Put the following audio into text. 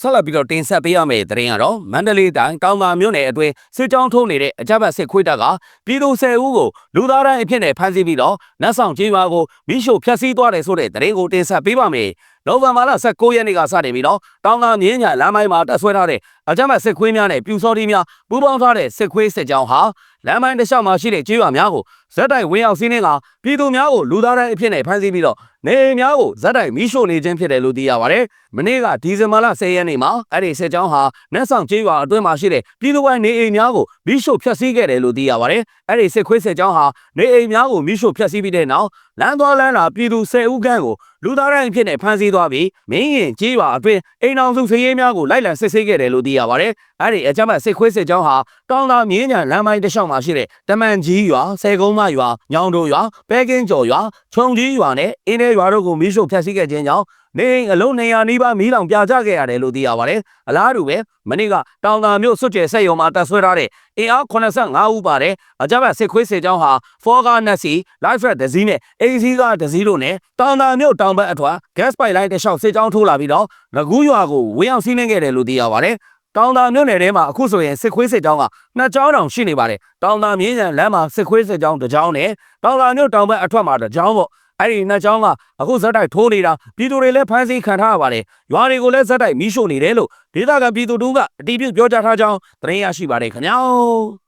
ဆက်လက်ပြီးတော့တင်ဆက်ပေးရမယ့်သတင်းကတော့မန္တလေးတိုင်းတောင်သာမြို့နယ်အတွင်းစစ်ကြောင်းထုံးနေတဲ့အကြမ်းဖက်စစ်ခွေးတပ်ကပြည်သူ10ဦးကိုလူသားတိုင်းအဖြစ်နဲ့ဖမ်းဆီးပြီးတော့နတ်ဆောင်ကျေးရွာကိုမိရှို့ဖျက်ဆီးသွားတယ်ဆိုတဲ့သတင်းကိုတင်ဆက်ပေးပါမယ်။ နိုဝင်ဘာလ19ရက်နေ့ကစတင်ပြီးတော့တောင်သာမြင်းညာလမ်းမိုင်းမှာတပ်ဆွဲထားတဲ့အကြမ်းဖက်စစ်ခွေးများနဲ့ပြူစောတိများပူးပေါင်းထားတဲ့စစ်ခွေးစစ်ကြောင်းဟာလမ်းမိုင်းတစ်လျှောက်မှာရှိတဲ့ကျေးရွာများကိုဇက်တိုက်ဝင်ရောက်စီးနှင်းကပြည်သူများကိုလူသားတိုင်းအဖြစ်နဲ့ဖမ်းဆီးပြီးတော့နေအိမ်များကိုဇက်တိုက်မိရှို့နေခြင်းဖြစ်တယ်လို့သိရပါတယ်။မနေ့ကဒီဇင်ဘာလ10ရက်နေ့မှာအဲ့ဒီစစ်ကြောင်းဟာနတ်ဆောင်ကျေးရွာအတွင်းမှာရှိတဲ့ပြည်သူပိုင်းနေအိမ်များကိုမိရှို့ဖျက်ဆီးခဲ့တယ်လို့သိရပါတယ်။အဲ့ဒီစစ်ခွေးစစ်ကြောင်းဟာနေအိမ်များကိုမိရှို့ဖျက်ဆီးပြီးတဲ့နောက်လမ်းသွားလမ်းလာပြည်သူ10ဦးခန့်ကိုလူသားတိုင်းအဖြစ်နဲ့ဖမ်းဆီးသွားပြီးမင်းရင်ကျေးရွာအတွင်းအိမ်အောင်စုစည်ရေးများကိုလိုက်လံစစ်ဆေးခဲ့တယ်လို့သိရပါတယ်။အဲ့ဒီအကြမ်းဖက်စစ်ခွေးစစ်ကြောင်းဟာတောင်သာမြင်းညာလမ်းမိုင်းတစ်လျှောက်မှာရှိတဲ့တမန်ကြီးရွာဆယ်ကုန်းမရွာညောင်တို့ရွာပဲကင်းကျော်ရွာခြုံကြီးရွာနဲ့အင်းထဲရွာတို့ကိုမိရှို့ဖျက်ဆီးခဲ့ခြင်းကြောင့် နေအိမ်အလုံး200နီးပါးမီးလောင်ပြာကျခဲ့ရတယ်လို့သိရပါတယ်။အလားတူပဲမနေ့ကတောင်သာမြို့စွတ်ကျဲဆက်ယုံမှာတပ်ဆွဲထားတဲ့အင်အား85ဦးပါတဲ့အကြမ်းဖက်စစ်ခွေးစစ်ကြောင်းဟာဖောကာနက်စီ live threat ဒဇီးနဲ့ AC ကဒဇီးတို့နဲ့တောင်သာမြို့တောင်ဘက်အထွတ် gas pipeline တစ်လျှောက်စစ်ကြောင်းထိုးလာပြီးတော့ငကူးရွာကိုဝင်အောင်စီးနှင်းခဲ့တယ်လို့သိရပါတယ်။တောင်သာမြို့နယ်ထဲမှာအခုဆိုရင်စစ်ခွေးစစ်ကြောင်းကနှစ်ကြောင်းတောင်ရှိနေပါတယ်။တောင်သာမြင်းရန်လမ်းမှာစစ်ခွေးစစ်ကြောင်းတစ်ကြောင်းနဲ့တောင်သာမြို့တောင်ဘက်အထွက်မှာတစ်ကြောင်းပေါ့။ အဲ့ဒီနှစ်ကြောင်းကအခုဇက်တိုက်ထိုးနေတာပြည်သူတွေလည်းဖမ်းဆီးခံထားရပါတယ်။ရွာတွေကိုလည်းဇက်တိုက်မီးရှို့နေတယ်လို့ဒေသခံပြည်သူတို့ကအတီးပြုတ်ပြောကြားထားကြောင်းသတင်းရရှိပါတယ်ခင်ဗျာ။